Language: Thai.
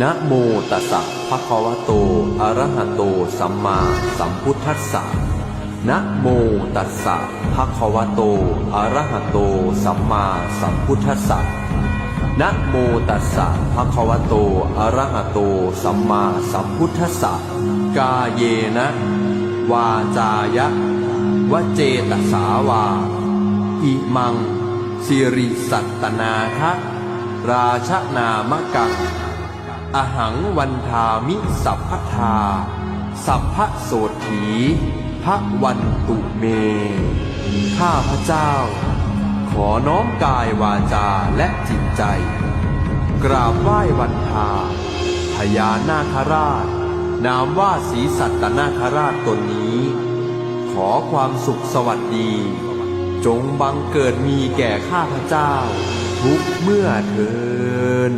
นะโมตัสสะภะคะวะโต อะระหะโต สัมมาสัมพุทธัสสะ นะโมตัสสะภะคะวะโต อะระหะโต สัมมาสัมพุทธัสสะ นะโมตัสสะภะคะวะโต อะระหะโต สัมมาสัมพุทธัสสะ กาเยนะ วาจายะ วเจตสาวา อิมังสิริสัตตนาคะราชนามกัง อหังวันทามิสัพพทา สัพพะโสถีพระวันตุเม ข้าพระเจ้า ขอน้อมกายวาจาและจิตใจ กราบไหว้วันทาพญานาคราช นามว่าศีสัตนาคราชตนนี้ ขอความสุขสวัสดี จงบังเกิดมีแก่ข้าพเจ้า ทุกเมื่อเทิน